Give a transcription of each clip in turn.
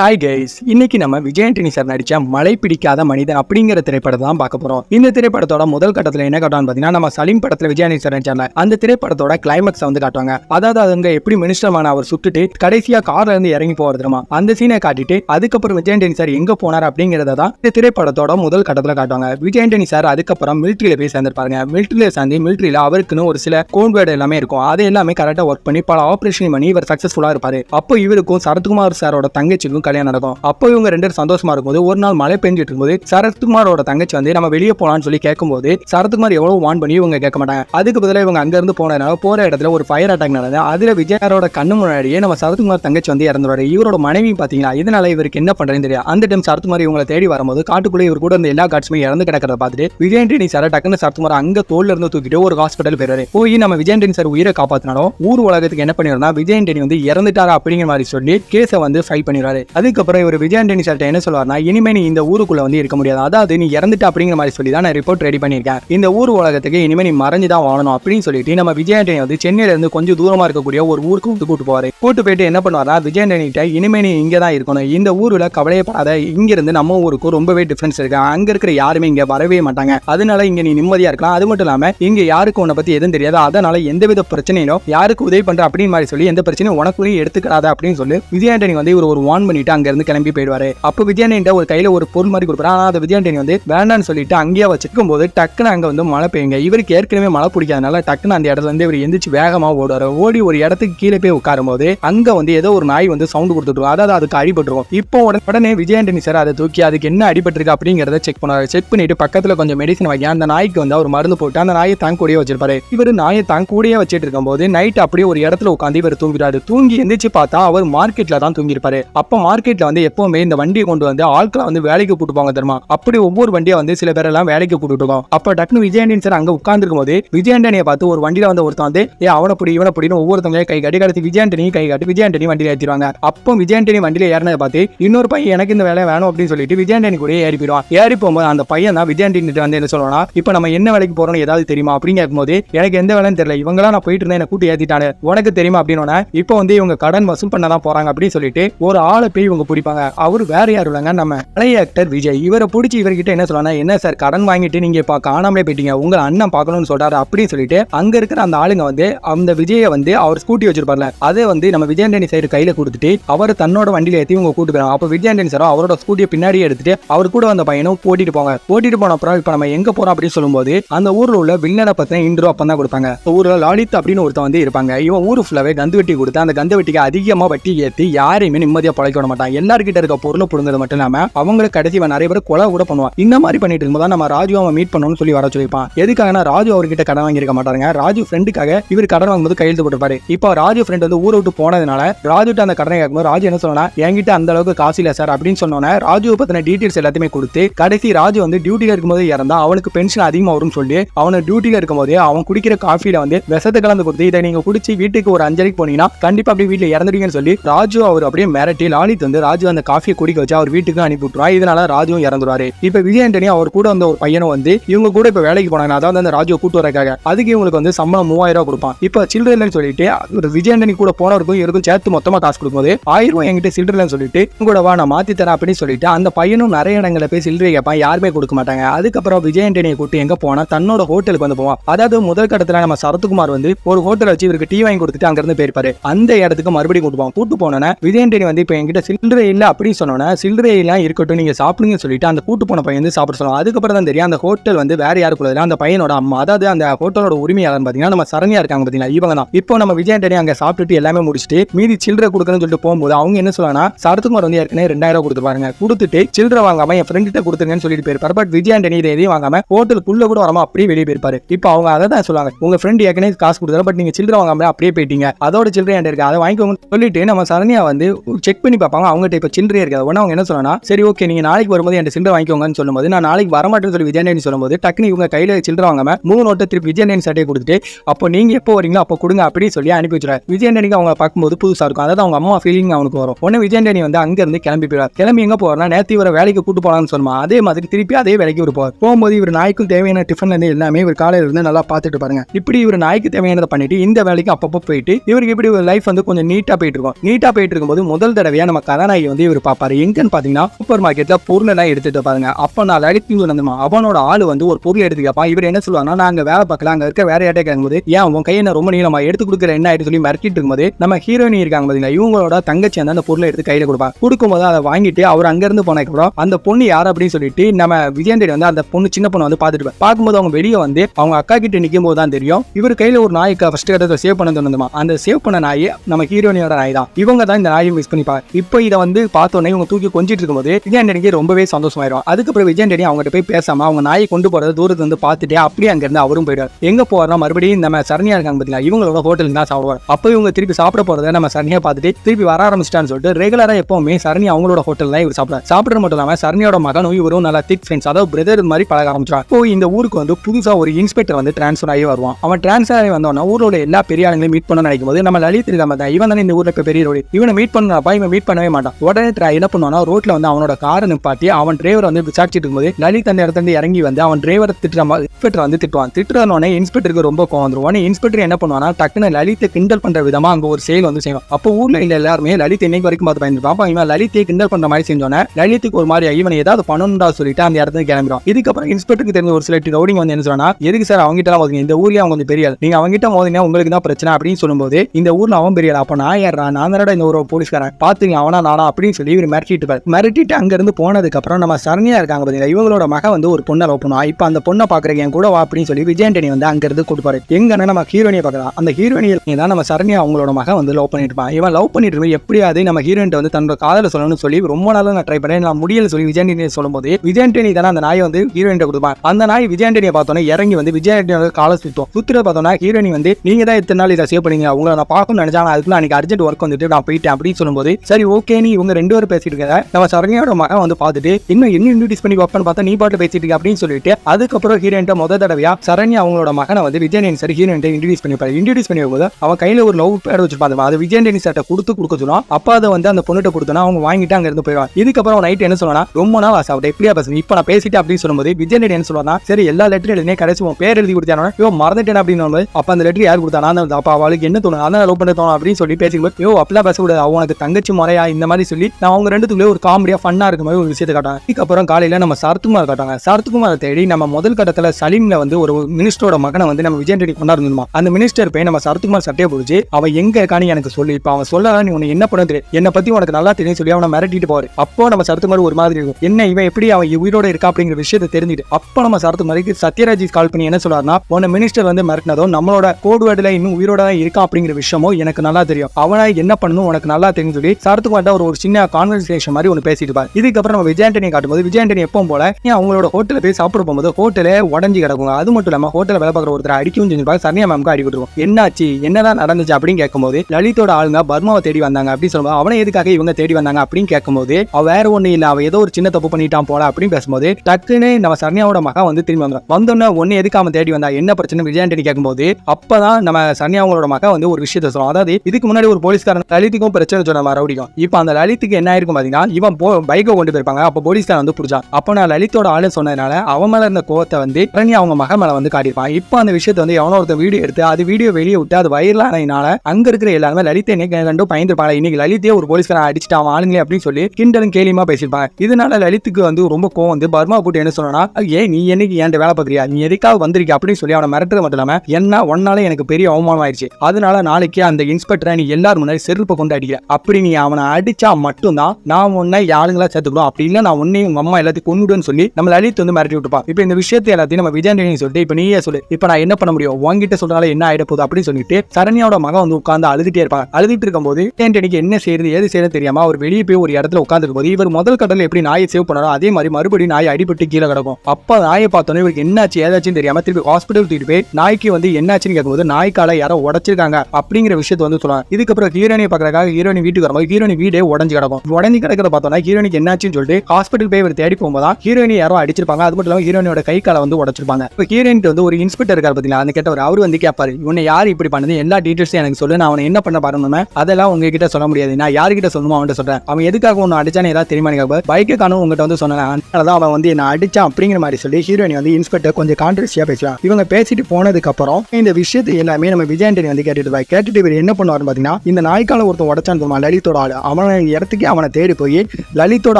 Hi guys இன்னைக்கு நம்ம விஜயண்டனி sir நடிச்ச மழை பிடிக்காத மனிதன் அப்படிங்கிற திரைப்படத்தை தான் பார்க்க போறோம். இந்த திரைப்படத்தோட முதல் கட்டத்துல என்ன காட்டுவான்னு பாத்தீங்கன்னா நம்ம சலீம் படத்துல விஜய் சார் நடிச்சாங்க அந்த திரைப்படத்தோட கிளைமேக்ஸ் வந்து காட்டுவாங்க. அதாவது அதுங்க எப்படி மினிஸ்டர்மான அவர் சுட்டுட்டு கடைசியா கார்ல இருந்து இறங்கி போறது தெரியுமா? அந்த சீனை காட்டிட்டு அதுக்கப்புறம் விஜயண்டனி சார் எங்க போனார் அப்படிங்கறத தான் இந்த திரைப்படத்தோட முதல் கட்டத்துல காட்டுவாங்க. விஜய் ஆண்டனி சார் அதுக்கப்புறம் மிலிட்ரியில போய் சேர்ந்திருப்பாருங்க. மிலிட்ரியில சேர்ந்து மிலிட்ரியில அவருக்குன்னு ஒரு சில கோன்வேர்டு எல்லாமே இருக்கும். அது எல்லாமே கரெக்டா ஒர்க் பண்ணி பல ஆபரேஷன் பண்ணி இவர் சக்சஸ்ஃபுல்லா இருப்பாரு. அப்போ இவருக்கும் சரத்குமார் சாரோட தங்கச்சிக்கும் கல்யாணம் நடக்கும். அப்போ இவங்க ரெண்டு பேரும் சந்தோஷமா இருக்கும்போது ஒரு நாள் மழை பெஞ்சிட்டு இருக்கும்போது சரத்குமாரோட தங்கச்சி வந்து நம்ம வெளியே போலான்னு சொல்லி கேட்கும்போது சரத்குமார் எவ்வளவு வான் பண்ணி இவங்க கேட்க மாட்டாங்க. அதுக்கு பதிலாக இவங்க அங்க இருந்து போனதுனால போற இடத்துல ஒரு ஃபயர் அட்டாக் நடந்தது. அதுல விஜயாரோட கண்ணு முன்னாடியே நம்ம சரத்குமார் தங்கச்சி வந்து இறந்துருவாரு. இவரோட மனைவி பாத்தீங்கன்னா இதனால இவருக்கு என்ன பண்றதுன்னு தெரியாது. அந்த டைம் சரத்குமார் இவங்களை தேடி வரும்போது காட்டுக்குள்ளே இவர் கூட இருந்த எல்லா காட்சியுமே இறந்து கிடக்கிறத பார்த்துட்டு விஜயன்டனி சார் டக்குன்னு சரத்குமார் அங்க தோல்ல இருந்து தூக்கிட்டு ஒரு ஹாஸ்பிட்டல் போயிருவாரு போய் நம்ம விஜயன்டனி சார் உயிரை காப்பாத்தினாலும் ஊர் உலகத்துக்கு என்ன பண்ணிருந்தா விஜயன்டனி வந்து இறந்துட்டாரா? அப்படிங்கிற மாதிரி சொல்லி கேஸை வந்து ஃபைல் பண்ணிடுறாரு அதுக்கப்புறம் இவர் விஜயாண்டனி சார்ட்ட என்ன சொல்லுவார்னா இனிமே நீ இந்த ஊருக்குள்ள வந்து இருக்க முடியாது. அதாவது நீ இறந்துட்ட அப்படிங்கிற மாதிரி சொல்லி தான் நான் ரிப்போர்ட் ரெடி பண்ணியிருக்கேன். இந்த ஊர் உலகத்துக்கு இனிமே நீ மறைஞ்சு தான் வாழணும் அப்படின்னு சொல்லிட்டு நம்ம விஜயாண்டனி வந்து சென்னையில இருந்து கொஞ்சம் தூரமா இருக்கக்கூடிய ஒரு ஊருக்கு வந்து கூட்டு போவாரு. கூட்டு போயிட்டு என்ன பண்ணுவாரா விஜயாண்டனிட்ட இனிமே நீ இங்கே தான் இருக்கணும். இந்த ஊர்ல கவலையப்படாத. இங்கிருந்து நம்ம ஊருக்கும் ரொம்பவே டிஃபரன்ஸ் இருக்கு. அங்க இருக்கிற யாருமே இங்க வரவே மாட்டாங்க. அதனால இங்க நீ நிம்மதியா இருக்கலாம். அது மட்டும் இல்லாம இங்க யாருக்கும் உன்னை பத்தி எதுவும் தெரியாது. அதனால எந்தவித பிரச்சனையிலும் யாருக்கு உதவி பண்ற அப்படின்னு மாதிரி சொல்லி எந்த பிரச்சனையும் உனக்குள்ளேயும் எடுத்துக்கிறாத அப்படின்னு சொல்லி விஜயாண்டனி வந்து இவர் ஒரு வான் பண்ணிட்டு அங்க இருந்து கிளம்பி போயிடுவாரு. அப்போ விஜயாண்டனிட்ட ஒரு கையில ஒரு பொருள் மாதிரி கொடுப்பாரு. ஆனா அதை விஜயாண்டனி வந்து வேண்டாம்னு சொல்லிட்டு அங்கேயே வச்சிருக்கும் போது டக்குன்னு அங்க வந்து மழை பெய்யுங்க. இவருக்கு ஏற்கனவே மழை பிடிக்காதனால டக்குன்னு அந்த இடத்துல இருந்து இவர் எந்திரிச்சு வேகமா ஓடுவாரு. ஓடி ஒரு இடத்துக்கு கீழே போய் உட்காரும் போது அங்க வந்து ஏதோ ஒரு நாய் வந்து சவுண்ட் கொடுத்துட்டு அதாவது அதுக்கு அடிபட்டுருக்கும் இப்போ உடனே- உடனே விஜயாண்டனி சார் அதை தூக்கி அதுக்கு என்ன அடிபட்டிருக்கு? அப்படிங்கறத செக் பண்ணுவாரு. செக் பண்ணிட்டு பக்கத்துல கொஞ்சம் மெடிசன் வாங்கி அந்த நாய்க்கு வந்து அவர் மருந்து போட்டு அந்த நாயை தாங்க கூடயே வச்சிருப்பாரு. இவர் நாயை தாங்க கூடயே வச்சிட்டு இருக்கும்போது நைட் அப்படியே ஒரு இடத்துல உட்காந்து இவர் தூங்கிட்டாரு தூங்கி எந்திரிச்சு பார்த்தா அவர் மார்க்கெட்ல தான் தூங்கியிருப்பாரு. அப்போ மார்க்கெட்ல வந்து எப்பவுமே இந்த வண்டியை கொண்டு வந்து ஆட்களை வந்து வேலைக்கு கூட்டுப்பாங்க தெரியுமா? அப்படி ஒவ்வொரு வண்டியை வந்து சில பேர் எல்லாம் வேலைக்கு கூட்டிட்டு அப்போ டக்குனு விஜயாண்டியன் சார் அங்க உட்கார்ந்துருக்கும் போது விஜயாண்டனியை பார்த்து ஒரு வண்டியில வந்து ஒருத்தன் வந்து ஏ அவனை பிடி இவனை பிடின்னு ஒவ்வொருத்தவங்க கை காட்டி கடத்தி விஜயாண்டனி கை காட்டி விஜயாண்டனி வண்டியில ஏற்றிடுவாங்க அப்போ விஜயாண்டனி வண்டியில ஏறினதை பார்த்து இன்னொரு பையன் எனக்கு இந்த வேலை வேணும் அப்படின்னு சொல்லிட்டு விஜயாண்டனி கூட ஏறி போயிடுவான். ஏறி போகும்போது அந்த பையன் தான் விஜயாண்டனி வந்து என்ன சொல்லுவானா இப்போ நம்ம என்ன வேலைக்கு போறோம்னு ஏதாவது தெரியுமா? அப்படின்னு கேட்கும்போது எனக்கு எந்த வேலைன்னு தெரியல. இவங்களாம் நான் போயிட்டு இருந்தேன் என்ன கூட்டி ஏத்திட்டானு உனக்கு தெரியுமா? அப்படின்னு இப்போ வந்து இவங்க கடன் வசூல் பண்ண தான் போறாங்க அப்படின்னு சொல்லிட்டு ஒரு ஆளை போய் இவங்க பிடிப்பாங்க. அவர் வேற யாரும் இல்லைங்க? நம்ம பழைய ஆக்டர் விஜய். இவரை பிடிச்சி இவர்கிட்ட என்ன சொல்லலாம் என்ன சார் கடன் வாங்கிட்டு நீங்க இப்போ காணாமலே போயிட்டீங்க. உங்க அண்ணன் பார்க்கணும்னு சொல்றாரு அப்படின்னு சொல்லிட்டு அங்க இருக்கிற அந்த ஆளுங்க வந்து அந்த விஜயை வந்து அவர் ஸ்கூட்டி வச்சிருப்பார்ல அதை வந்து நம்ம விஜயாண்டனி சைடு கையில கொடுத்துட்டு அவர் தன்னோட வண்டியில ஏற்றி இவங்க கூட்டு போயிடும் அப்போ விஜயாண்டனி சாரும் அவரோட ஸ்கூட்டியை பின்னாடியே எடுத்துட்டு அவர் கூட வந்த பையனும் ஓட்டிட்டு போங்க. ஓட்டிட்டு போன அப்புறம் இப்போ நம்ம எங்க போறோம் அப்படின்னு சொல்லும்போது அந்த ஊர்ல உள்ள வில்லனை பத்தின இன்ட்ரோ அப்போ தான் கொடுப்பாங்க. ஊர்ல லாலித் அப்படின்னு ஒருத்தன் வந்து இருப்பாங்க. இவன் ஊர் ஃபுல்லாவே கந்து வெட்டி கொடுத்து அந்த கந்து வெட்டிக்கு அதிகமா வட்டி ஏற்றி யாரையுமே நிம்மதியா பழக்கணும் மாட்டான் எல்லார்கிட்ட இருக்க பொருளை புரிஞ்சது மட்டும் இல்லாம அவங்களுக்கு கடைசி நிறைய பேர் கொலை கூட பண்ணுவான் இந்த மாதிரி பண்ணிட்டு இருக்கும்போது நம்ம ராஜு அவன் மீட் பண்ணணும்னு சொல்லி வர சொல்லிப்பான் எதுக்காகனா ராஜு அவர்கிட்ட கடன் வாங்கியிருக்க மாட்டாருங்க. ராஜு ஃப்ரெண்டுக்காக இவர் கடன் வாங்கும்போது கையெழுத்து போட்டுப்பாரு இப்போ ராஜு ஃப்ரெண்ட் வந்து ஊரை விட்டு போனதுனால ராஜுட்ட அந்த கடனை கேட்கும்போது ராஜு என்ன சொன்னா என்கிட்ட அந்த அளவுக்கு காசு இல்ல சார் அப்படின்னு சொன்னோன்னே ராஜுவை பத்தின டீட்டெயில்ஸ் எல்லாத்தையுமே கொடுத்து கடைசி ராஜு வந்து டியூட்டில இருக்கும்போது இறந்தா அவனுக்கு பென்ஷன் அதிகமாக வரும்னு சொல்லி அவனை டியூட்டியில இருக்கும்போது அவன் குடிக்கிற காஃபியில வந்து விஷத்தை கலந்து கொடுத்து இதை நீங்க குடிச்சு வீட்டுக்கு ஒரு அஞ்சரைக்கு போனீங்கன்னா கண்டிப்பா அப்படியே வீட்டுல இறந்துடுவீங்கன்னு சொல்லி ராஜு அவர் அப்படியே மிரட்டி லாலி லாலித் வந்து ராஜு அந்த காஃபியை குடிக்க வச்சு அவர் வீட்டுக்கு அனுப்பி விட்டுருவா இதனால ராஜுவும் இறந்துருவாரு. இப்ப விஜய் ஆண்டனி அவர் கூட வந்த ஒரு பையனும் வந்து இவங்க கூட இப்ப வேலைக்கு போனாங்க அதாவது அந்த ராஜுவை கூட்டு வரக்காக அதுக்கு இவங்களுக்கு வந்து சம்பளம் மூவாயிரம் ரூபாய் கொடுப்பான். இப்ப சில்லறைன்னு சொல்லிட்டு ஒரு விஜய் ஆண்டனி கூட போனவருக்கும் இவருக்கும் சேர்த்து மொத்தமா காசு கொடுக்கும்போது ஆயிரம் ரூபாய் என்கிட்ட சில்லறைன்னு சொல்லிட்டு கூட வா நான் மாத்தி தரேன் அப்படின்னு சொல்லிட்டு அந்த பையனும் நிறைய இடங்கள போய் சில்லறை கேட்பான் யாருமே கொடுக்க மாட்டாங்க. அதுக்கப்புறம் விஜய் ஆண்டனியை கூட்டு எங்க போனா தன்னோட ஹோட்டலுக்கு வந்து போவான். அதாவது முதல் கட்டத்துல நம்ம சரத்குமார் வந்து ஒரு ஹோட்டல் வச்சு இவருக்கு டீ வாங்கி கொடுத்துட்டு அங்க இருந்து போயிருப்பாரு. அந்த இடத்துக்கு மறுபடியும் கூட்டு போவான். கூட்டு போனோன்னே விஜய் ஆண்டனி வந்து இப்போ என்கிட்ட சில்லறை இல்லை அப்படின்னு சொன்னோன்னே சில்லறையெல்லாம் இருக்கட்டும் நீங்கள் சாப்பிடுங்கன்னு சொல்லிட்டு அந்த கூட்டு போன பையன் வந்து சாப்பிட சொல்லுவோம் அதுக்கப்புறம் தான் தெரியும் அந்த ஹோட்டல் வந்து வேற யாருக்குள்ள இல்ல, அந்த பையனோட அம்மா. அதாவது அந்த ஹோட்டலோட உரிமையாளர் பார்த்தீங்கன்னா நம்ம சரணியா இருக்காங்க பார்த்தீங்கன்னா இவங்க தான். இப்போ நம்ம விஜய் ஆண்டனி அங்கே சாப்பிட்டுட்டு எல்லாமே முடிச்சுட்டு மீதி சில்லறை கொடுக்கணும்னு சொல்லிட்டு போகும்போது அவங்க என்ன சொல்லுவாங்கன்னா சரத்குமார் வந்து ஏற்கனவே ரெண்டாயிரம் கொடுத்து பாருங்க. கொடுத்துட்டு சில்லறை வாங்காம என் ஃப்ரெண்ட் கிட்ட கொடுத்துருங்கன்னு சொல்லிட்டு போயிருப்பாரு. பட் விஜய் ஆண்டனி இதை எதையும் வாங்காம ஹோட்டலுக்குள்ள கூட வராம அப்படியே வெளியே போயிருப்பாரு. இப்போ அவங்க அதை தான் சொல்லுவாங்க. உங்க ஃப்ரெண்ட் ஏற்கனவே காசு கொடுத்தாரு பட் நீங்க சில்லறை வாங்காம அப்படியே போயிட்டீங்க. அதோட சில்லறை என்கிட்ட இருக்கு அதை வாங்கிக்கோங்க சொல்லிட்டு நம்ம சரணியா வந்து செக் பண்ணி பார்ப்பாங்க அவங்ககிட்ட இப்போ சில்லறையே இருக்காது. உடனே அவங்க என்ன சொல்லனா சரி ஓகே நீங்க நாளைக்கு வரும்போது என் சில்லறை வாங்கிக்கோங்கன்னு சொல்லும்போது நான் நாளைக்கு வரமாட்டேன்னு சொல்லி விஜயாண்டனி சொல்லும்போது டக்குனு இவங்க கையில சில்லற வாங்காம மூணு நோட்டை திருப்பி விஜயாண்டனி சட்டையை கொடுத்துட்டு அப்போ நீங்க எப்போ வரீங்களோ அப்போ கொடுங்க அப்படின்னு சொல்லி அனுப்பி வச்சுருவாரு. விஜயநேனிக்கு அவங்க பார்க்கும்போது புதுசா இருக்கும். அதாவது அவங்க அம்மா ஃபீலிங் அவனுக்கு வரும். உடனே விஜயநேனி வந்து அங்க இருந்து கிளம்பி போயிடுவார். கிளம்பி எங்க போறனா நேத்து இவரை வேலைக்கு கூட்டு போலாம்னு சொல்லுமா அதே மாதிரி திருப்பி அதே வேலைக்கு இவர் போவார். போகும்போது இவர் நாய்க்கும் தேவையான டிஃபன்ல இருந்து எல்லாமே இவர் காலையில இருந்து நல்லா பார்த்துட்டு பாருங்க இப்படி இவர் நாய்க்கு தேவையானதை பண்ணிட்டு இந்த வேலைக்கு அப்பப்போ போயிட்டு இவருக்கு இப்படி ஒரு லைஃப் வந்து கொஞ்சம் நீட்டா போயிட்டு இருக்கும். நீட்டா போயிட்டு இருக்கும்போது முதல் தடவையா நம்ம நம்ம கதாநாயகி வந்து இவர் பார்ப்பாரு. எங்கன்னு பார்த்தீங்கன்னா சூப்பர் மார்க்கெட்ல பொருள் எல்லாம் எடுத்துட்டு பாருங்க அப்போ நான் லலித் வந்தமா அவனோட ஆள் வந்து ஒரு பொருள் எடுத்து கேட்பான் இவர் என்ன சொல்லுவாங்கன்னா நாங்க வேலை பார்க்கலாம் அங்க இருக்க வேற யார்ட்டே கேட்கும்போது ஏன் உன் கையை நான் ரொம்ப நீளமா? எடுத்து கொடுக்குற என்ன ஆயிட்டு சொல்லி மிரட்டிட்டு இருக்கும்போது நம்ம ஹீரோயினி இருக்காங்க பாத்தீங்களா இவங்களோட தங்கச்சி அந்த அந்த பொருளை எடுத்து கையில கொடுப்பாங்க கொடுக்கும்போது அதை வாங்கிட்டு அவர் அங்க இருந்து போனதுக்கப்புறம் அந்த பொண்ணு யார் அப்படின்னு சொல்லிட்டு நம்ம விஜயந்தேடி வந்து அந்த பொண்ணு சின்ன பொண்ணு வந்து பார்த்துட்டு பார்க்கும்போது அவங்க வெளியே வந்து அவங்க அக்கா கிட்ட நிற்கும் போது தான் தெரியும் இவர் கையில ஒரு நாய்க்கு ஃபர்ஸ்ட் கட்டத்தில் சேவ் பண்ண தோணுமா அந்த சேவ் பண்ண நாய் நம்ம ஹீரோனியோட நாய் தான். இவங்க தான் இந்த நாயை மிஸ் பண்ணிப்பாங்க. இப்போ இதை வந்து பார்த்தோன்னே இவங்க தூக்கி கொஞ்சிட்டு இருக்கும்போது விஜயண்டனிக்கு ரொம்பவே சந்தோஷமாயிரும். அதுக்கப்புறம் விஜயண்டனி அவங்ககிட்ட போய் பேசாம அவங்க நாயை கொண்டு போறத தூரத்துல இருந்து பார்த்துட்டே அப்படியே அங்கிருந்து அவரும் போயிடுவார். எங்க போறோம்னா மறுபடியும் நம்ம சரணியா இருக்காங்க பார்த்தீங்களா இவங்களோட ஹோட்டலுக்கு தான் சாப்பிடுவார். அப்போ இவங்க திருப்பி சாப்பிட போறத நம்ம சரணியா பார்த்துட்டு திருப்பி வர ஆரம்பிச்சிட்டான்னு சொல்லிட்டு ரெகுலரா எப்பவுமே சரணி அவங்களோட ஹோட்டல் தான் இவர் சாப்பிடுறாரு சாப்பிடுறது மட்டும் இல்லாம சரணியோட மகனும் இவரும் நல்லா திக் ஃப்ரெண்ட்ஸ் அதாவது பிரதர் மாதிரி பழக ஆரம்பிச்சான் இப்போ இந்த ஊருக்கு வந்து புதுசா ஒரு இன்ஸ்பெக்டர் வந்து டிரான்ஸ்ஃபர் ஆகி வருவான். அவன் டிரான்ஸ்ஃபர் ஆகி வந்தோம்னா ஊரோட எல்லா பெரிய ஆளுங்களையும் மீட் பண்ண நினைக்கும் போது நம்ம லலித் இல்லாம தான் இவன் தானே இந்த ஊர்ல பெரிய ரோடு இவனை மீட் பண்ணப்பா இவன் மீட் பண்ணவே மாட்டான். உடனே என்ன பண்ணுவானா ரோட்ல வந்து அவனோட காரை நிப்பாட்டி அவன் டிரைவர் வந்து விசாரிச்சுட்டு இருக்கும்போது லலித் அந்த இடத்துல இருந்து இறங்கி வந்து அவன் டிரைவரை திட்டுற மாதிரி இன்ஸ்பெக்டர் வந்து திட்டுவான். திட்டுறனோடனே இன்ஸ்பெக்டருக்கு ரொம்ப கோவம் வந்துடும் உடனே இன்ஸ்பெக்டர் என்ன பண்ணுவானா டக்குன்னு லலித்தை கிண்டல் பண்ற விதமா அங்க ஒரு செயல் வந்து செய்வான். அப்போ ஊர்ல இல்ல எல்லாருமே லலித் இன்னைக்கு வரைக்கும் பார்த்து பயந்துருப்பான். அப்ப இவன் லலித்தை கிண்டல் பண்ற மாதிரி செஞ்சோன்னே லலித்துக்கு ஒரு மாதிரி ஆகி, இவன் ஏதாவது பண்ணணும்டா சொல்லிட்டு அந்த இடத்துல கிளம்பிடும் இதுக்கப்புறம் இன்ஸ்பெக்டருக்கு தெரிஞ்ச ஒரு சில ரவுடிங் வந்து என்ன சொன்னா எதுக்கு சார் அவங்க கிட்ட மோதுங்க இந்த ஊர்லயே அவங்க கொஞ்சம் பெரிய நீங்க அவங்க கிட்ட மோதினா உங்களுக்கு தான் பிரச்சனை அப்படின்னு சொல்லும்போது இந்த ஊர்ல அவன் பெரிய அப்ப நான் ஏறா நான் தானடா இந்த ஒரு போலீஸ்காரன். பாத்துங்க அவன் நானா அப்படின்னு சொல்லி இவர் மிரட்டிட்டு இருப்பார். மிரட்டிட்டு அங்க போனதுக்கப்புறம் நம்ம சரணியா இருக்காங்க பார்த்தீங்களா இவங்களோட மக வந்து ஒரு பொண்ணை லவ் பண்ணுவா இப்போ அந்த பொண்ணை பாக்குறேன் என் கூட வா அப்படின்னு சொல்லி விஜயண்டனி வந்து அங்கேருந்து கொடுப்பாரு கூட்டு எங்கன்னா நம்ம ஹீரோனியை பார்க்கலாம். அந்த ஹீரோனியை தான் நம்ம சரணியா அவங்களோட மக வந்து லவ் பண்ணிட்டு இருப்பான். இவன் லவ் பண்ணிட்டு இருக்கும் எப்படியாவது நம்ம ஹீரோயின் வந்து தன்னோட காதல சொல்லணும்னு சொல்லி ரொம்ப நாளாக நான் ட்ரை பண்ணேன். நான் முடியல சொல்லி விஜயண்டனி சொல்லும்போது விஜயண்டனி தானே அந்த நாயை வந்து ஹீரோயின் கொடுப்பான். அந்த நாய் விஜயண்டனியை பார்த்தோன்னே இறங்கி வந்து விஜயண்டனியோட காலை சுத்தம். சுத்துறத பார்த்தோன்னா ஹீரோனி வந்து நீங்க தான் இத்தனை நாள் இதை சேவ் பண்ணீங்க? உங்களை நான் பார்க்கணும்னு நினைச்சா அதுக்குள்ள அன்னைக்கு அர்ஜென்ட் ஒர்க் வந்துட்டு நான் போயிட்டேன். அப்படின்னு சொல்லும்போது சரி ஓ நீ இவங்க ரெண்டு பேரும் பேசிட்டு இருக்காங்க நம்ம சரணியோட மகன் வந்து பார்த்துட்டு இன்னும் என்ன இன்ட்ரடியூஸ் பண்ணி வைப்பேன்னு பார்த்தா நீ பாட்டு பேசிட்டு இருக்க அப்படின்னு சொல்லிட்டு அதுக்கப்புறம் ஹீரோயின்ட்ட முத தடவையா சரண்யா அவங்களோட மகனை வந்து விஜயநேன் சார் ஹீரோயின்ட்ட இன்ட்ரடியூஸ் பண்ணிப்பாரு இன்ட்ரடியூஸ் பண்ணி போது அவன் கையில ஒரு லவ் பேட் வச்சிருப்பாங்க அது விஜயநேன் சார்ட்ட கொடுத்து கொடுக்க சொல்லுவான் அப்பா அதை வந்து அந்த பொண்ணுகிட்ட கொடுத்தனா அவங்க வாங்கிட்டு அங்க இருந்து போயிடுவான் இதுக்கப்புறம் நைட் என்ன சொல்லுவானா ரொம்ப நாள் ஆசை அவட்ட எப்படியா பேசுவேன் இப்போ நான் பேசிட்டு அப்படின்னு சொல்லும்போது விஜயநேன் என்ன சொல்லுவானா சரி எல்லா லெட்டரும் எழுதினே கடைசி உன் பேர் எழுதி கொடுத்தானோ. இவன் மறந்துட்டேன் அப்படின்னு அப்ப அந்த லெட்டர் யார் கொடுத்தானா அந்த அப்பா அவளுக்கு என்ன தோணும்? அதான் லவ் பண்ண தோணும் அப்படின்னு சொல்லி பேசிக்கும்போது யோ அப்படிலாம் பேசக்கூடாது. அவனுக்கு தங்கச்சி முறையா இந்த மாதிரி சொல்லி நான் அவங்க ரெண்டுத்துக்குள்ளே ஒரு காமெடியாக ஃபன்னாக இருக்க மாதிரி ஒரு விஷயத்தை காட்டாங்க இதுக்கப்புறம் காலையில் நம்ம சரத்குமார் காட்டாங்க சரத்குமாரை தேடி நம்ம முதல் கட்டத்தில் சலீம்ல வந்து ஒரு மினிஸ்டரோட மகனை வந்து நம்ம விஜய் ரெட்டி கொண்டாடுமா அந்த மினிஸ்டர் போய் நம்ம சரத்குமார் சட்டையை பிடிச்சி அவன் எங்க இருக்கான்னு எனக்கு சொல்லி இப்போ அவன் சொல்ல நீ உனக்கு என்ன பண்ண தெரியும்? என்னை பத்தி உனக்கு நல்லா தெரியும் சொல்லி அவனை மிரட்டிட்டு போவார். அப்போ நம்ம சரத்குமார் ஒரு மாதிரி இருக்கும். என்ன இவன் எப்படி அவன் உயிரோட இருக்கா அப்படிங்கிற விஷயத்தை தெரிஞ்சுட்டு அப்போ நம்ம சரத்குமாருக்கு சத்யராஜ் கால் பண்ணி என்ன சொல்றாருன்னா உன மினிஸ்டர் வந்து மிரட்டினதோ நம்மளோட கோடு வேர்டுல இன்னும் உயிரோட தான் இருக்கா அப்படிங்கிற விஷயமும் எனக்கு நல்லா தெரியும். அவனா என்ன பண்ணணும் உனக்கு நல்லா தெரியும் சொல்லி சரத்குமார்ட்ட ஒரு ஒரு சின்ன கான்வர்சேஷன் மாதிரி ஒன்று பேசிட்டு இருப்பார். இதுக்கப்புறம் நம்ம விஜயாண்டனியை காட்டும்போது விஜயாண்டனி எப்பவும் போல ஏன் அவங்களோட ஹோட்டலில் போய் சாப்பிட போகும்போது ஹோட்டலே உடஞ்சி கிடக்கும் அது மட்டும் இல்லாமல் ஹோட்டலில் வேலை பார்க்குற ஒருத்தர் அடிக்கவும் செஞ்சிருப்பாங்க சரியா மேம்க்கு அடி விட்டுருவோம் என்னாச்சு? என்னதான் நடந்துச்சு? அப்படின்னு கேட்கும்போது லலிதோட ஆளுங்க பர்மாவை தேடி வந்தாங்க. அப்படின்னு சொல்லும்போது அவனை எதுக்காக இவங்க தேடி வந்தாங்க? அப்படின்னு கேட்கும்போது அவ வேற ஒன்றும் இல்லை. அவ ஏதோ ஒரு சின்ன தப்பு பண்ணிட்டான் போல. அப்படின்னு பேசும்போது டக்குன்னு நம்ம சரண்யாவோட மகன் வந்து திரும்பி வந்தோம் வந்தோன்னே ஒன்று எதுக்கு அவன் தேடி வந்தா? என்ன பிரச்சனை விஜயாண்டனி கேட்கும்போது அப்பதான் நம்ம சரண்யாவோட மகன் வந்து ஒரு விஷயத்த சொல்லுவோம் அதாவது இதுக்கு முன்னாடி ஒரு போலீஸ்காரன் லலித்துக்கும் பிரச்சனை சொன்ன ரவுடிக்கும் இப்போ அந்த லலித்துக்கு என்ன ஆயிருக்கும் பாத்தீங்கன்னா இவன் போ பைக்கை கொண்டு போயிருப்பாங்க. அப்போ போலீஸ்காரன் வந்து பிடிச்சான். அப்போ நான் லலித்தோட ஆளு சொன்னதுனால அவன் மேல இருந்த கோவத்தை வந்து சரண்யா அவங்க மக மேல வந்து காட்டியிருப்பான். இப்போ அந்த விஷயத்தை வந்து எவனோ ஒருத்தர் வீடியோ எடுத்து அது வீடியோ வெளியே விட்டு அது வைரலானதுனால அங்க இருக்கிற எல்லாருமே லலித்தை என்ன கண்டு பயந்துருப்பாங்க. இன்னைக்கு லலித்தே ஒரு போலீஸ்காரன் அடிச்சுட்டான் அவன் ஆளுங்களே அப்படின்னு சொல்லி கிண்டலும் கேலியமா பேசியிருப்பாங்க. இதனால லலித்துக்கு வந்து ரொம்ப கோவம் வந்து பர்மா போட்டு என்ன சொன்னா ஏ நீ என்னைக்கு ஏன் வேலை பார்க்குறியா? நீ எதுக்காக வந்திருக்க அப்படின்னு சொல்லி அவனை மிரட்டுறது மட்டும் இல்லாம என்ன ஒன்னால எனக்கு பெரிய அவமானம் ஆயிடுச்சு அதனால நாளைக்கு அந்த இன்ஸ்பெக்டரை நீ எல்லாரும் முன்னாடி செருப்பை கொண்டு அடிக்கிற அப்படி நீ அவனை அடிச்சா மட்டும்தான் நான் உன்னை யாருங்களா சேர்த்துக்கணும்? அப்படி நான் உன்னையும் உங்க அம்மா எல்லாத்தையும் கொண்டுடுன்னு சொல்லி நம்ம லலித் வந்து மிரட்டி விட்டுப்பா இப்போ இந்த விஷயத்தை எல்லாத்தையும் நம்ம விஜய் சொல்லிட்டு இப்போ நீயே சொல்லு. இப்போ நான் என்ன பண்ண முடியும்? உங்ககிட்ட சொல்றதால என்ன ஆயிட போகுது அப்படின்னு சொல்லிட்டு சரண்யாவோட மகன் வந்து உட்காந்து அழுதுட்டே இருப்பாங்க அழுதுட்டு இருக்கும்போது விஜயாண்டனிக்கு என்ன செய்யறது ஏது செய்யறது தெரியாம அவர் வெளியே போய் ஒரு இடத்துல உட்காந்துருக்கும் போது இவர் முதல் கடல எப்படி நாயை சேவ் பண்ணாரோ அதே மாதிரி மறுபடியும் நாய் அடிபட்டு கீழே கிடக்கும். அப்ப நாயை பார்த்தோன்னே இவருக்கு என்னாச்சு ஏதாச்சும் தெரியாம திருப்பி ஹாஸ்பிட்டல் தூக்கிட்டு போய் நாய்க்கு வந்து என்னாச்சுன்னு கேட்கும்போது நாய்க்கால யாரோ உடச்சிருக்காங்க அப்படிங்கிற விஷயத்தை வந்து சொல்லுவாங்க இதுக்கப்புறம் ஹீரோனியை பார்க்கறதுக்காக ஹீரோனி வீட்டுக்கு வரும்போது ஹீரோனி வீடே உடஞ்சு கிடக்கும். உடஞ்சி கிடக்கிறத பார்த்தோம்னா ஹீரோனிக்கு என்னாச்சுன்னு சொல்லிட்டு ஹாஸ்பிட்டல் போய் இவர் தேடி போகும்போது தான் ஹீரோயினி யாரோ அடிச்சிருப்பாங்க. அது மட்டும் இல்லாமல் ஹீரோனியோட கை காலை வந்து உடச்சிருப்பாங்க. இப்போ ஹீரோயின் வந்து ஒரு இன்ஸ்பெக்டர் இருக்கார் பார்த்தீங்களா? அந்த கேட்டவர் அவர் வந்து கேட்பாரு உன்னை யார் இப்படி பண்ணது? எல்லா டீட்டெயில்ஸும் எனக்கு சொல்லு. நான் அவனை என்ன பண்ண பாருன்னு அதெல்லாம் உங்ககிட்ட சொல்ல முடியாது. நான் யார்கிட்ட சொல்லணுமோ அவன்கிட்ட சொல்றேன். அவன் எதுக்காக ஒன்று அடிச்சானே ஏதாவது தெரியுமா கேட்பாரு பைக்கை காணும் உங்ககிட்ட வந்து சொன்னேன். அதனால தான் அவன் வந்து என்ன அடிச்சான் அப்படிங்கிற மாதிரி சொல்லி ஹீரோயினி வந்து இன்ஸ்பெக்டர் கொஞ்சம் கான்ட்ரவர்சியா பேசுவான் இவங்க பேசிட்டு போனதுக்கு அப்புறம் இந்த விஷயத்தை எல்லாமே நம்ம விஜயாண்டனி வந்து கேட்டுட்டு இருப்பாங்க கேட்டுட்டு இவர் என்ன பண்ணுவாரு பாத்தீங்கன்னா இந்த நாய்க்கால ஒருத்தன் உடச்சான்னு தெரியுமா லலித்தோட ஆள். அவன இடத்துக்கு அவனை தேடி போய் லலித்தோட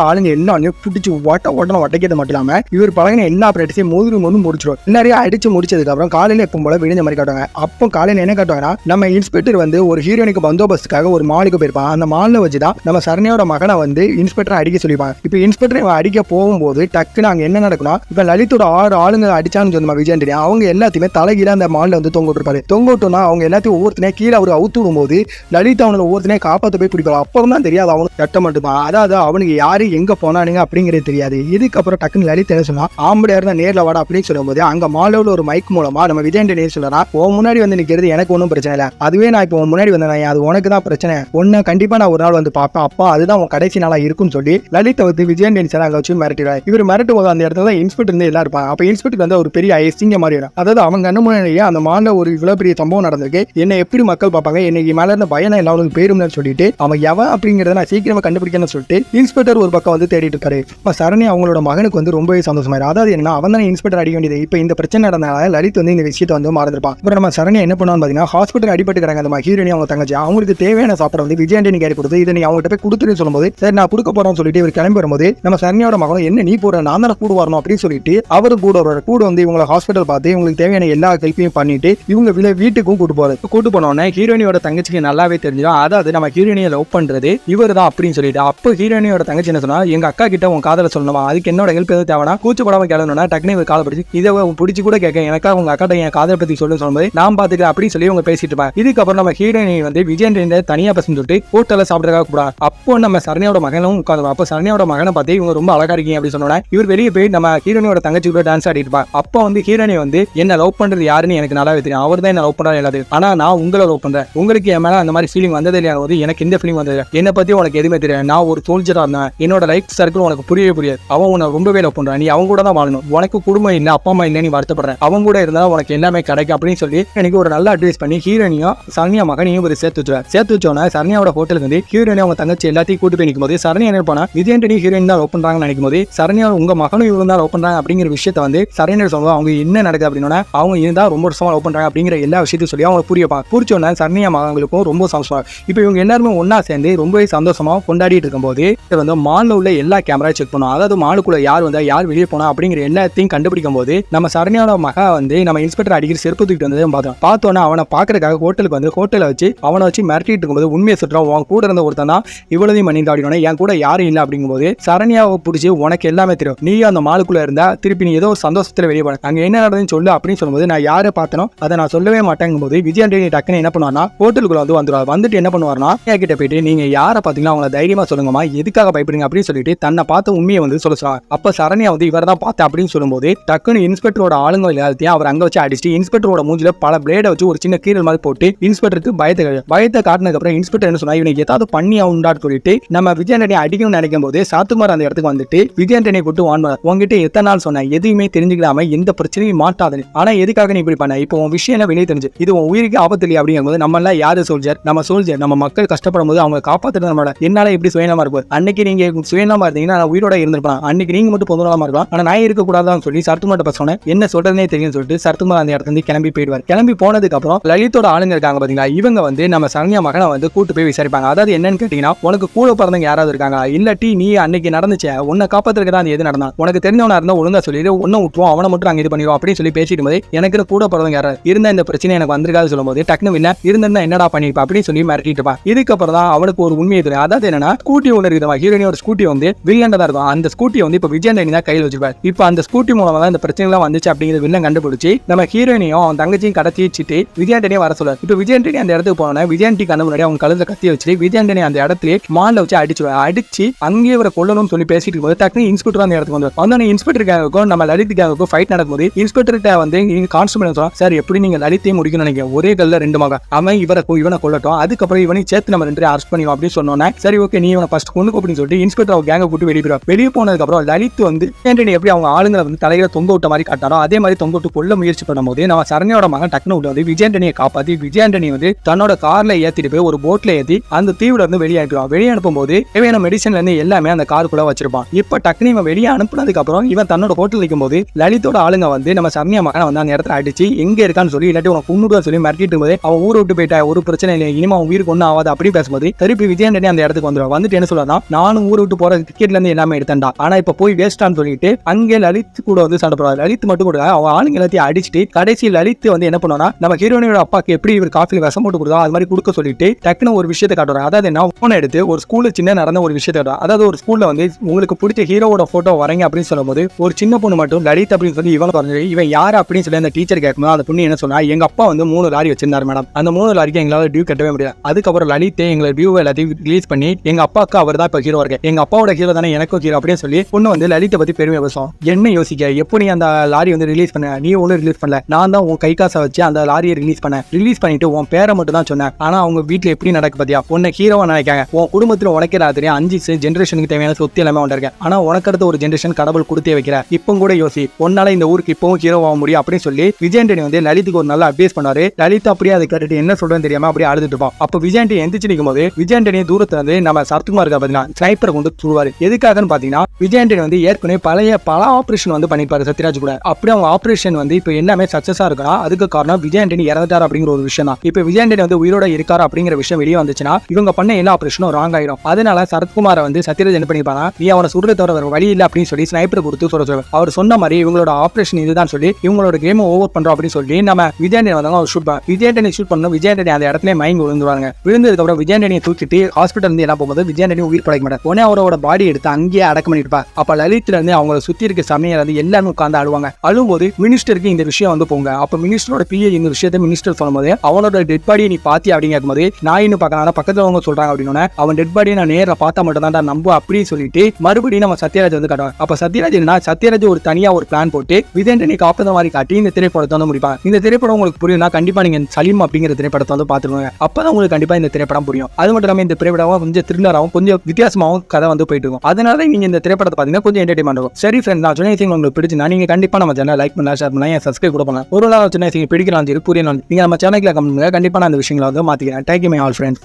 ஆளுங்க எல்லாமே பிடிச்சி ஒட்ட ஓட்டணும் ஒட்டைக்கிறது மட்டும் இல்லாம இவர் பழகின எல்லா பிராக்டிஸையும் மோதிரி மோதும் முடிச்சிடும் நிறைய அடிச்சு முடிச்சதுக்கு அப்புறம் காலையில எப்பவும் போல விழுந்த மாதிரி காட்டுவாங்க. அப்போ காலையில என்ன காட்டுவாங்கன்னா நம்ம இன்ஸ்பெக்டர் வந்து ஒரு ஹீரோனுக்கு பந்தோபஸ்துக்காக ஒரு மாலுக்கு போயிருப்பான். அந்த மாலில் வச்சு தான் நம்ம சரணியோட மகனை வந்து இன்ஸ்பெக்டர் அடிக்க சொல்லிப்பாங்க இப்போ இன்ஸ்பெக்டர் இவன் அடிக்க போகும்போது டக்குன்னு அங்கே என்ன நடக்கும்னா இப்போ லலித்தோட ஆறு ஆளுங்க அடிச்சான்னு சொன்ன விஜயன் தெரியும். அவங்க எல்லாத்தையுமே தலைகீழ அந்த மாலில் வந்து தொங்க விட்டுருப்பாரு. தொங்க விட்டோம்னா அவங்க எல்லாத்தையும் ஒவ்வொருத்தனே கீழே அவர் அவுத்து விடும்போது லலித் அவனை ஒவ்வொருத்தனே காப்பாற்ற போய் பிடிப்பாங்க அப்புறம் தான் தெரியாது அவனுக்கு சட்டம் மட்டுமா. அதாவது அவனுக்கு யாரு எங்க போனானுங்க அப்படிங்கிறது தெரியாது. இதுக்கப்புறம் டக்குன்னு லலித் என்ன சொன்னா ஆம்படியா இருந்தா நேர்ல வாடா அப்படின்னு சொல்லும்போது அங்க மாலவில் ஒரு மைக் மூலமா நம்ம விஜயன் நேர் சொல்லலாம் உன் முன்னாடி வந்து நிக்கிறது எனக்கு ஒன்றும் பிரச்சனை இல்லை. அதுவே நான் இப்போ உன் முன்னாடி வந்தேன் அது உனக்கு தான் பிரச்சனை? உன்ன கண்டிப்பா நான் ஒரு நாள் வந்து பார்ப்பேன். அப்பா அதுதான் உன் கடைசி நாளா இருக்கும்னு சொல்லி லலித் வந்து விஜயன் டெனிசன் அங்க வச்சு மிரட்டிடுவாங்க இவர் மிரட்டும் போது அந்த இடத்துல தான் இன்ஸ்பெக்டர் இருந்து எல்லாம் இருப்பாங்க. அப்ப இன்ஸ்பெக்டர் வந்து ஒரு பெரிய ஐசிங்க மாதிரி வரும். அதாவது அவங்க கண்ணு முன்னாடியே அந்த மாலில் ஒரு இவ்வளவு பெரிய சம்பவம் நடந்திருக்கு. என்னை எப்படி மக்கள் பார்ப்பாங்க? என்னைக்கு மேல இருந்த பயம் எல்லாரும் பேரும்னு சொல்லிட்டு அவன் எவன் அப்படி அப்படிங்கறத நான் சீக்கிரமா கண்டுபிடிக்கணும்னு சொல்லிட்டு இன்ஸ்பெக்டர் ஒரு பக்கம் வந்து தேடிட்டு இருக்காரு. இப்போ சரணி அவங்களோட மகனுக்கு வந்து ரொம்பவே சந்தோஷமாயிரு அதாவது என்ன அவன் தான் இன்ஸ்பெக்டர் அடிக்க வேண்டியது. இப்போ இந்த பிரச்சனை நடந்தனால லலித் வந்து இந்த விஷயத்தை வந்து மறந்துருப்பான். இப்போ நம்ம சரணி என்ன பண்ணுவான்னு பார்த்தீங்கன்னா ஹாஸ்பிட்டல் அடிபட்டுக்கிறாங்க அந்த ஹீரோனி அவங்க தங்கச்சி அவங்களுக்கு தேவையான சாப்பாடு வந்து விஜயாண்டி கேட்டு கொடுத்து இதை நீ அவங்ககிட்ட போய் கொடுத்துருன்னு சொல்லும்போது சரி நான் கொடுக்க போறேன்னு சொல்லிட்டு இவர் கிளம்பி வரும்போது நம்ம சரணியோட மகனும் என்ன நீ போற நான் தானே கூட வரணும் அப்படின்னு சொல்லிட்டு அவரு கூட கூட வந்து இவங்களை ஹாஸ்பிட்டல் பார்த்து இவங்களுக்கு தேவையான எல்லா ஹெல்ப்பையும் பண்ணிட்டு இவங்க வீட்டுக்கும் கூட்டு போறாரு. கூட்டு போனோடனே ஹீரோனியோட தங்கச்சிக்கு நல்லாவே தெரிஞ்சிடும். அதாவது நம்ம ஹீரோனியை லவ் பண்றது இவர் தான் அப்படின்னு சொல்லிட்டு. அப்போ ஹீரோனியோட தங்கச்சி என்ன சொன்னா எங்க அக்கா கிட்ட உன் காதல சொல்லணுமா? அதுக்கு என்னோட ஹெல்ப் எதுவும் கூச்சு படாம கேளணும்னா டக்குனு இவர் காலை பிடிச்சி இதை பிடிச்சி கூட கேட்க எனக்கா உங்க அக்கா என் காதலை பத்தி சொல்லு சொல்லும்போது நான் பாத்துக்கிறேன் அப்படின்னு சொல்லி அவங்க பேசிட்டு இருப்பாங்க. இதுக்கப்புறம் நம்ம ஹீரோயினி வந்து விஜயன் தனியா பசங்க சொல்லிட்டு ஹோட்டல்ல சாப்பிட்றதுக்காக கூடாது அப்போ நம்ம சரணியோட மகனும் உட்காந்து அப்போ சரணியோட மகனை பார்த்து இவங்க ரொம்ப அழகா இருக்கீங்க அப்படின்னு சொன்னோட இவர் வெளியே போய் நம்ம ஹீரோனியோட தங்கச்சி கூட டான்ஸ் ஆடிட்டு இருப்பாங்க அப்போ வந்து ஹீரோனி வந்து என்ன லவ் பண்றது யாருன்னு எனக்கு நல்லாவே தெரியும். அவர் தான் என்ன லவ் பண்றாரு எல்லாத்தையும் ஆனா நான் உங்களை லவ் பண்றேன். உங்களுக்கு என் மேல அந்த மாதிரி ஃபீலிங் வந்ததே இல்லையா போது எனக்கு இந்த ஃபீலிங் வந்தது என்ன பத்தி உனக்கு எதுவுமே தெரியாது. நான் ஒரு சோல்ஜராக இருந்தேன். என்னோட லைஃப் சர்க்கிள் உனக்கு புரியவே புரியாது. அவன் உன்னை ரொம்பவே லவ் பண்ணுறான் நீ அவங்க கூட தான் வாழணும். உனக்கு குடும்பம் இல்லை அப்பா அம்மா இல்லை நீ வருத்தப்படுறேன் அவங்க கூட இருந்தால் உனக்கு எல்லாமே கிடைக்கும் அப்படின்னு சொல்லி எனக்கு ஒரு நல்ல அட்வைஸ் பண்ணி ஹீரோனியும் சரணியா மகனையும் ஒரு சேர்த்து வச்சுவேன் சேர்த்து வச்சோன்னா சரணியாவோட ஹோட்டலுக்கு வந்து ஹீரோனி அவங்க தங்கச்சி எல்லாத்தையும் கூட்டு போய் நிற்கும் போது சரணியா என்ன பண்ணா விஜயன்டனி ஹீரோயின் தான் லவ் பண்ணுறாங்கன்னு நினைக்கும் போது சரணியா உங்க மகனும் இவங்க தான் லவ் அப்படிங்கிற விஷயத்த வந்து சரணியர் சொல்லுவாங்க அவங்க என்ன நடக்குது அப்படின்னா அவங்க இருந்தா ரொம்ப வருஷமா லவ் பண்ணாங்க அப்படிங்கிற எல்லா விஷயத்தையும் சொல்லி அவங்க புரியப்பாங்க புரிச்சோன்னா சரணியா மகங்களுக்கும் ரொம்ப சந்தோஷம் இப்போ இவங்க எல்லாருமே ஒன்னா சேர்ந்து ரொம்ப ரொம்பவே சந்தோஷமா கொண்டாடிட்டு இருக்கும்போது இது வந்து மால்ல உள்ள எல்லா கேமரா செக் பண்ணுவோம் அதாவது மாலுக்குள்ள யார் வந்தா யார் வெளியே போனா அப்படிங்கிற எல்லாத்தையும் கண்டுபிடிக்கும் போது நம்ம சரணியோட மகா வந்து நம்ம இன்ஸ்பெக்டர் அடிக்கிற செருப்பு தூக்கிட்டு வந்ததை பார்த்தோம். பார்த்தோன்னா அவனை பார்க்கறதுக்காக ஹோட்டலுக்கு வந்து ஹோட்டலை வச்சு அவனை வச்சு மிரட்டிட்டு இருக்கும்போது உண்மையை சுற்றுறோம் உன் கூட இருந்த ஒருத்தன் தான் இவ்வளதையும் பண்ணிட்டு என் கூட யாரும் இல்லை அப்படிங்கும்போது சரணியாவை பிடிச்சி உனக்கு எல்லாமே தெரியும். நீ அந்த மாலுக்குள்ள இருந்தா திருப்பி நீ ஏதோ ஒரு சந்தோஷத்துல வெளியே போன. அங்க என்ன நடந்ததுன்னு சொல்லு அப்படின்னு சொல்லும்போது நான் யாரை பார்த்தனோ அதை நான் சொல்லவே மாட்டேங்கும் போது விஜயாண்டி டக்குன்னு என்ன பண்ணுவார்னா ஹோட்டலுக்குள்ள வந்து வந்துருவார். வந்துட்டு என்ன பண்ணுவார்னா கிட்ட போயிட்டு நீங்க யார் பார்த்தீங்களா அவங்கள தைரியமாக சொல்லுங்கம்மா எதுக்காக பயப்படுங்க அப்படின்னு சொல்லிட்டு தன்னை பார்த்து உண்மையை வந்து சொல்ல சொல்லுவாங்க அப்போ சரண்யா வந்து இவர் தான் பார்த்தேன் அப்படின்னு சொல்லும்போது டக்குன்னு இன்ஸ்பெக்டரோட ஆளுங்க எல்லாத்தையும் அவர் அங்கே வச்சு அடிச்சுட்டு இன்ஸ்பெக்டரோட மூஞ்சில பல பிளேடை வச்சு ஒரு சின்ன கீரல் மாதிரி போட்டு இன்ஸ்பெக்டருக்கு பயத்தை பயத்தை காட்டினதுக்கப்புறம் இன்ஸ்பெக்டர் என்ன சொன்னா இவனுக்கு ஏதாவது பண்ணி ஆகுண்டான்னு சொல்லிட்டு நம்ம விஜயாண்டனி அடிக்கணும்னு நினைக்கும் போது சாத்துமார் அந்த இடத்துக்கு வந்துட்டு விஜயாண்டனை கூட்டு வான்வார் உங்ககிட்ட எத்தனை நாள் சொன்னேன் எதுவுமே தெரிஞ்சுக்கலாம எந்த பிரச்சனையும் மாட்டாது ஆனா எதுக்காக நீ இப்படி பண்ண? இப்போ உன் விஷயம் என்ன வெளியே தெரிஞ்சு? இது உன் உயிருக்கு ஆபத்து இல்லையா அப்படிங்கும்போது நம்ம எல்லாம் யாரு சோல்ஜர் நம்ம சோல்ஜர் நம்ம மக்கள் கஷ்டப்படும் போது அவங்க காப்பாத்துறது நம்மளோட என்னால எப்படி சுயநலமா இருக்கும் அன்னைக்கு நீங்க சுயநலமா இருந்தீங்கன்னா நான் உயிரோட இருந்திருப்பேன் அன்னைக்கு நீங்க மட்டும் பொதுநலமா இருக்கலாம். ஆனா நான் இருக்கக்கூடாதான்னு சொல்லி சரத்துமாட்ட பசங்க என்ன சொல்றதுனே தெரியும் சொல்லிட்டு சரத்துமார் அந்த இடத்துல இருந்து கிளம்பி போயிடுவார். கிளம்பி போனதுக்கு அப்புறம் லலித்தோட ஆளுங்க இருக்காங்க பாத்தீங்களா? இவங்க வந்து நம்ம சரண்யா மகனை வந்து கூட்டு போய் விசாரிப்பாங்க. அதாவது என்னன்னு கேட்டீங்கன்னா உனக்கு கூட பிறந்தவங்க யாராவது இருக்காங்க? இல்லாட்டி நீ அன்னைக்கு நடந்துச்சே உன்னை காப்பாத்துறதுக்கு தான் அது எது நடந்தா? உனக்கு தெரிஞ்சவனா இருந்தா ஒழுங்கா சொல்லிடு ஒன்னும் விட்டுவோம் அவனை மட்டும் அங்க இது பண்ணிடுவோம். அப்படின்னு சொல்லி பேசிட்டு போது எனக்கு கூட பிறந்தவங்க யாராவது இருந்த இந்த பிரச்சனை எனக்கு வந்திருக்காது சொல்லும்போது டக்குனு இல்ல இருந்தா என்னடா பண்ணிருப்பா அப்படின்னு சொல்லி மிரட்டிட்டு இருப்பா. இதுக்கப்புறம் தான் அவனுக்கு ஒரு உண்மையை தெரியும். அதாவது என்னன்னா ஸ்கூட்டி ஒன்று இருக்குது. ஒரு ஸ்கூட்டி வந்து வில்லன் தான் இருக்கும். அந்த ஸ்கூட்டியை வந்து இப்போ விஜயண்டனி தான் கையில் வச்சிருப்பார். இப்போ அந்த ஸ்கூட்டி மூலமா தான் இந்த பிரச்சனைலாம் வந்துச்சு அப்படிங்கிறது வில்லன் கண்டுபிடிச்சி நம்ம ஹீரோயினையும் அவன் தங்கச்சியும் கடத்தி வச்சுட்டு விஜயாண்டனையும் வர சொல்லுவார் இப்போ விஜயாண்டனி அந்த இடத்துக்கு போனோன்னா விஜயாண்டி கண்ணு முன்னாடி அவங்க கழுத கத்தி வச்சுட்டு விஜயாண்டனி அந்த இடத்துல மாலில் வச்சு அடிச்சு அடிச்சு அங்கேயே இவரை கொள்ளணும்னு சொல்லி பேசிட்டு இருக்கும்போது டக்குனு இன்ஸ்பெக்டர் அந்த இடத்துக்கு வந்து வந்தோடனே கேங்குக்கும் நம்ம லலித்துக்காகவும் ஃபைட் நடக்கும்போது இன்ஸ்பெக்டர்கிட்ட வந்து கான்ஸ்டபிள் சொல்லுவாங்க சார் எப்படி நீங்க லலித்தையும் முடிக்கணும்னு நினைக்கிறேன் ஒரே கல்ல ரெண்டு மகன் அவன் இவரை இவனை கொல்லட்டும். அதுக்கப்புறம் இவனையும் சேர்த்து நம்ம ரெண்டு அரெஸ்ட் பண்ணிடுவோம் அப்படின்னு சொன்னோன்னே சரி ஓகே நீ இவனை ஃபர்ஸ்ட் கொண்டு அப்படின்னு சொல்லிட்டு இன்ஸ்பெக்டர் அவங்க கேங்கை கூட்டு வெளியே போயிடுவார் வெளியே போனதுக்கு அப்புறம் லலித் வந்து ஆண்டனி எப்படி அவங்க ஆளுங்களை வந்து தலையில தொங்க விட்ட மாதிரி காட்டாரோ அதே மாதிரி தொங்க விட்டு கொள்ள முயற்சி பண்ணும்போது நம்ம சரணியோட மகன் டக்குனு விட்டு வந்து விஜயாண்டனியை காப்பாத்தி விஜயாண்டனி வந்து தன்னோட கார்ல ஏத்திட்டு போய் ஒரு போட்ல ஏத்தி அந்த தீவுல இருந்து வெளியே அனுப்பிடுவான். வெளியே அனுப்பும்போது தேவையான மெடிசன்ல இருந்து எல்லாமே அந்த காருக்குள்ள வச்சிருப்பான். இப்ப டக்குனு இவன் வெளியே அனுப்புனதுக்கு அப்புறம் இவன் தன்னோட ஹோட்டல் நிற்கும் போது லலித்தோட ஆளுங்க வந்து நம்ம சரணியா மகனை வந்து அந்த இடத்துல அடிச்சு எங்க இருக்கான்னு சொல்லி இல்லாட்டி உனக்கு கொண்டுடுவா சொல்லி மிரட்டிட்டு போது அவன் ஊரை விட்டு போயிட்டா ஒரு பிரச்சனை இல்லை இனிமே அவன் உயிருக்கு ஒன்றும் ஆகாது அப்படி பேசும்போது திருப்பி விஜயன் விஜயாண்டனி அந்த இடத்துக்கு வந்துடும் வந்துட்டு என்ன சொல்லலாம் நானும் ஊரை விட்டு போற கிரிக்கெட்ல இருந்து எல்லாமே எடுத்தேன்டா. ஆனா இப்ப போய் வேஸ்டான்னு சொல்லிட்டு அங்கே லலித் கூட வந்து சண்டை போடுறாரு லலித் மட்டும் கூட அவன் ஆளுங்க எல்லாத்தையும் அடிச்சுட்டு கடைசி லலித் வந்து என்ன பண்ணுவானா நம்ம ஹீரோனியோட அப்பாக்கு எப்படி இவர் காஃபில விஷம் போட்டு கொடுத்தா அது மாதிரி கொடுக்க சொல்லிட்டு டக்குனு ஒரு விஷயத்தை காட்டுறாரு அதாவது என்ன போனை எடுத்து ஒரு ஸ்கூல்ல சின்ன நடந்த ஒரு விஷயத்தை காட்டுறாரு. அதாவது ஒரு ஸ்கூல்ல வந்து உங்களுக்கு பிடிச்ச ஹீரோவோட போட்டோ வரைங்க அப்படின்னு சொல்லும்போது ஒரு சின்ன பொண்ணு மட்டும் லலித் அப்படின்னு சொல்லி இவன் குறைஞ்சி இவன் யார் அப்படின்னு சொல்லி அந்த டீச்சர் கேட்கும்போது அந்த பொண்ணு என்ன சொன்னா எங்க அப்பா வந்து மூணு லாரி வச்சிருந்தாரு மேடம். அந்த மூணு லாரிக்கு எங்களால் டியூ கட்டவே முடியாது அதுக்கப்புறம் லலித்தே எங்களை டியூ எல்லாத்தையும் ரிலீஸ் பண்ணி எங்க அப்பாவுக்கு அவர் தான் இப்போ ஹீரோ இருக்கு. எங்க அப்பாவோட ஹீரோ தானே எனக்கும் ஹீரோ அப்படின்னு சொல்லி பொண்ணு வந்து லலித்தை பத்தி பெருமை பேசும். என்ன யோசிக்க? எப்போ நீ அந்த லாரி வந்து ரிலீஸ் பண்ண? நீ ஒன்றும் ரிலீஸ் பண்ணல. நான் தான் உன் கை காசை வச்சு அந்த லாரியை ரிலீஸ் பண்ணேன். ரிலீஸ் பண்ணிட்டு உன் பேரை மட்டும் தான் சொன்னேன். ஆனா அவங்க வீட்டுல எப்படி நடக்கு பாத்தியா? உன்னை ஹீரோவா நினைக்காங்க. உன் குடும்பத்துல உனக்கே தெரியும் அஞ்சு ஜென்ரேஷனுக்கு தேவையான சொத்து எல்லாமே வந்திருக்கேன். ஆனா உனக்கு அடுத்த ஒரு ஜென்ரேஷன் கடவுள் கொடுத்தே வைக்கிற. இப்போ கூட யோசி. உன்னால இந்த ஊருக்கு இப்பவும் ஹீரோ ஆக முடியும் அப்படின்னு சொல்லி விஜயண்டனி வந்து லலித்துக்கு ஒரு நல்ல அட்வைஸ் பண்ணாரு லலித் அப்படியே அதை கேட்டுட்டு என்ன சொல்றேன்னு தெரியாம அப்படியே அழுதுட்டு இருப்பான். அப்ப விஜயண்டி எந்திரிச்சு நிற்கும் போது விஜயண்டனி தூரத்துல இருந்து நம்ம சரத்குமார் இருக்கா பாத்தீங்கன்னா ஸ்னைப்பரை கொண்டு தூருவாரு. எதுக்காகன்னு பாத்தீங்கன்னா விஜயண்டனி வந்து ஏற்கனவே பழைய பல ஆபரேஷன் வந்து பண்ணிருப்பாரு சத்யராஜ் கூட. அப்படி அவங்க ஆபரேஷன் வந்து இப்போ எல்லாமே சக்சஸா இருக்கா அதுக்கு காரணம் விஜயண்டனி இறந்துட்டார் அப்படிங்கிற ஒரு விஷயம் தான் இப்போ விஜயண்டனி வந்து உயிரோட இருக்காரு அப்படிங்கிற விஷயம் வெளியே வந்துச்சுன்னா இவங்க பண்ண எல்லா ஆபரேஷனும் ராங் ஆயிடும் அதனால சரத்குமாரை வந்து சத்யராஜ் என்ன பண்ணிப்பாங்க நீ அவனை சுடுற தவிர வழி இல்லை அப்படின்னு சொல்லி ஸ்னைப்பர் கொடுத்து சொல்ல சொல்லுவார். அவர் சொன்ன மாதிரி இவங்களோட ஆபரேஷன் இதுதான் சொல்லி இவங்களோட கேம் ஓவர் பண்றோம் அப்படின்னு சொல்லி நம்ம விஜயாண்டனி வந்தாங்க அவர் ஷூட் பண்ண விஜயாண்டனி ஷூட் பண்ணணும் விஜயாண்டனி அந்த இடத்துல மயங்கி விழுந்துருவாங்க விழுந்ததுக்கு அப்புறம் விஜயாண்டனியை தூக்கிட்டு ஹாஸ்பிட்டல் இருந்து என்ன போகும்போது விஜயாண்டனி உயிர் படைக்க மாட்டார். உடனே அவரோட பாடி எடுத்து அங்கேயே அடக்கம் பண்ணிருப்பா அப்ப லலித்ல இருந்து அவங்கள சுத்தி இருக்க சமையல் வந்து எல்லாமே உட்காந்து அழுவாங்க அழும்போது மினிஸ்டருக்கு இந்த விஷயம் வந்து போங்க. அப்ப மினிஸ்டரோட பிஏ இந்த விஷயத்தை மினிஸ்டர் சொல்லும்போது அவனோட டெட் பாடியை நீ பாத்தி அப்படின்னு கேட்கும்போது நான் இன்னும் பார்க்கலாம் பக்கத்துல அவங்க சொல்றாங்க. அப்படின்னு அவன் டெட் பாடியை நான் நேரில் பார்த்தா மட்டும் தான் நம்ப அப்படின்னு சொல்லிட்டு மறுபடியும் நம்ம சத்யராஜ் வந்து காட்டுவாங்க. அப்ப சத்யராஜ் என்ன சத்யராஜ் ஒரு தனியா ஒரு பிளான் போட்டு விஜயண்டனி காப்பத மாதிரி காட்டி இந்த திரைப்படத்தை வந்து முடிப்பாங்க இந்த திரைப்படம் உங்களுக்கு புரியும்னா கண்டிப்பா நீங்க சலீம் அப்படிங்கிற திரைப்படத்தை வந்து பாத்துருவாங்க அப்பதான் உங்களுக்கு கண்டிப்பா இந்த திரைப்படம் புரியும். அது மட்டும் இல்லாம இந்த திரைப்படம் கொஞ்சம் த்ரில்லராகவும் கொஞ்சம் வித்தியாசமாகவும் கதை வந்து போயிட்டு இருக்கும் அதனால நீங்க இந்த திரைப்படத்தை பார்த்தீங்கன்னா கொஞ்சம் என்டர்டைன்மெண்ட் இருக்கும். சரி ஃப்ரெண்ட் நான் சொன்ன விஷயம் உங்களுக்கு பிடிச்சினா நீங்க கண்டிப்பா நம்ம சேனல் லைக் பண்ணலாம் ஷேர் பண்ணலாம் சப்ஸ்கிரைப் கூட பண்ணலாம். ஒரு நாள் சின்ன விஷயம் பிடிக்கலாம் சரி புரியணும் நீங்க நம்ம சேனலுக்கு கம்மி கண்டிப்பா நான் அந்த விஷயங்களை வந்து மாத்திக்கிறேன். Thank you my all friends